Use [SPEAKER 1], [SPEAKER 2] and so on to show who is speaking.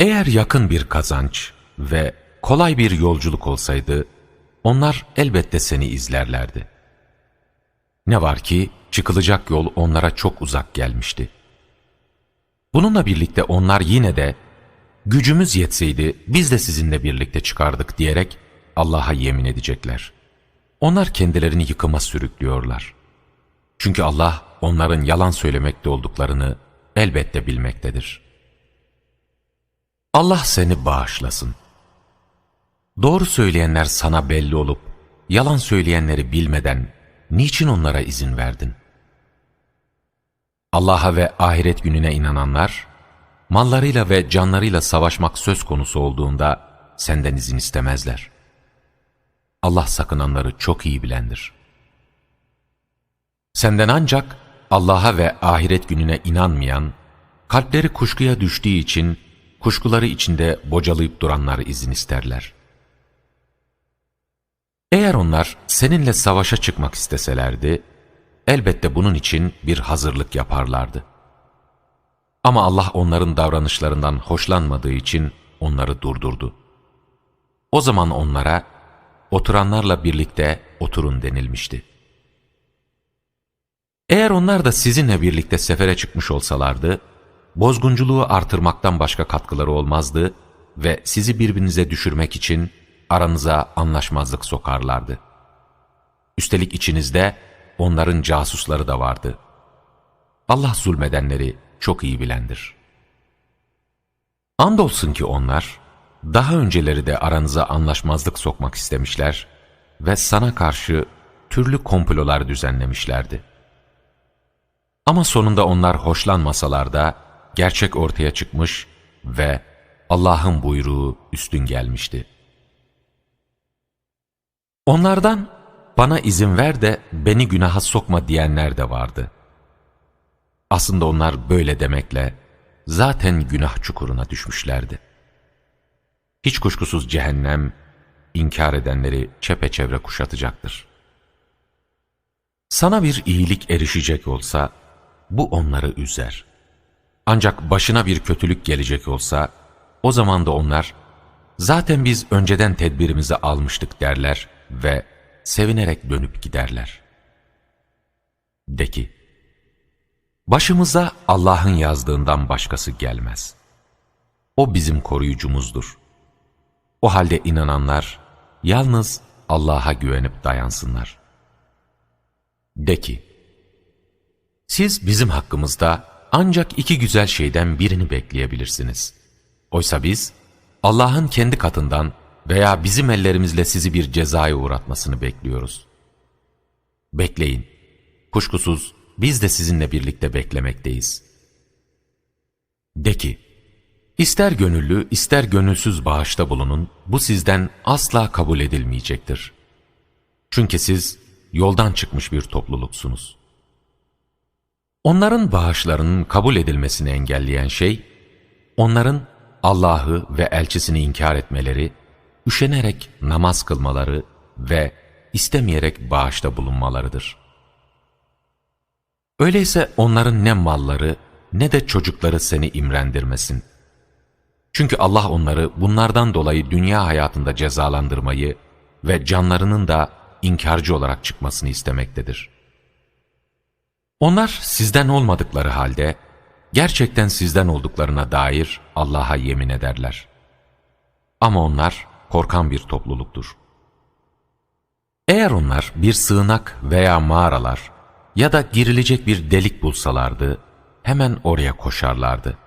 [SPEAKER 1] Eğer yakın bir kazanç ve kolay bir yolculuk olsaydı, onlar elbette seni izlerlerdi. Ne var ki çıkılacak yol onlara çok uzak gelmişti. Bununla birlikte onlar yine de gücümüz yetseydi biz de sizinle birlikte çıkardık diyerek Allah'a yemin edecekler. Onlar kendilerini yıkıma sürüklüyorlar. Çünkü Allah onların yalan söylemekte olduklarını elbette bilmektedir. Allah seni bağışlasın. Doğru söyleyenler sana belli olup, yalan söyleyenleri bilmeden niçin onlara izin verdin? Allah'a ve ahiret gününe inananlar, mallarıyla ve canlarıyla savaşmak söz konusu olduğunda senden izin istemezler. Allah sakınanları çok iyi bilendir. Senden ancak Allah'a ve ahiret gününe inanmayan, kalpleri kuşkuya düştüğü için kuşkuları içinde bocalayıp duranlar izin isterler. Eğer onlar seninle savaşa çıkmak isteselerdi, elbette bunun için bir hazırlık yaparlardı. Ama Allah onların davranışlarından hoşlanmadığı için onları durdurdu. O zaman onlara, oturanlarla birlikte oturun denilmişti. Eğer onlar da sizinle birlikte sefere çıkmış olsalardı, bozgunculuğu artırmaktan başka katkıları olmazdı ve sizi birbirinize düşürmek için aranıza anlaşmazlık sokarlardı. Üstelik içinizde onların casusları da vardı. Allah zulmedenleri çok iyi bilendir. Andolsun ki onlar, daha önceleri de aranıza anlaşmazlık sokmak istemişler ve sana karşı türlü komplolar düzenlemişlerdi. Ama sonunda onlar hoşlanmasalar da gerçek ortaya çıkmış ve Allah'ın buyruğu üstün gelmişti. Onlardan bana izin ver de beni günaha sokma diyenler de vardı. Aslında onlar böyle demekle zaten günah çukuruna düşmüşlerdi. Hiç kuşkusuz cehennem inkar edenleri çepeçevre kuşatacaktır. Sana bir iyilik erişecek olsa bu onları üzer. Ancak başına bir kötülük gelecek olsa o zaman da onlar zaten biz önceden tedbirimizi almıştık derler ve sevinerek dönüp giderler. De ki, başımıza Allah'ın yazdığından başkası gelmez. O bizim koruyucumuzdur. O halde inananlar yalnız Allah'a güvenip dayansınlar. De ki, siz bizim hakkımızda ancak iki güzel şeyden birini bekleyebilirsiniz. Oysa biz Allah'ın kendi katından veya bizim ellerimizle sizi bir cezaya uğratmasını bekliyoruz. Bekleyin. Kuşkusuz biz de sizinle birlikte beklemekteyiz. De ki, ister gönüllü ister gönülsüz bağışta bulunun, bu sizden asla kabul edilmeyecektir. Çünkü siz yoldan çıkmış bir topluluksunuz. Onların bağışlarının kabul edilmesini engelleyen şey, onların Allah'ı ve elçisini inkar etmeleri, üşenerek namaz kılmaları ve istemeyerek bağışta bulunmalarıdır. Öyleyse onların ne malları ne de çocukları seni imrendirmesin. Çünkü Allah onları bunlardan dolayı dünya hayatında cezalandırmayı ve canlarının da inkarcı olarak çıkmasını istemektedir. Onlar sizden olmadıkları halde, gerçekten sizden olduklarına dair Allah'a yemin ederler. Ama onlar korkan bir topluluktur. Eğer onlar bir sığınak veya mağaralar ya da girilecek bir delik bulsalardı, hemen oraya koşarlardı.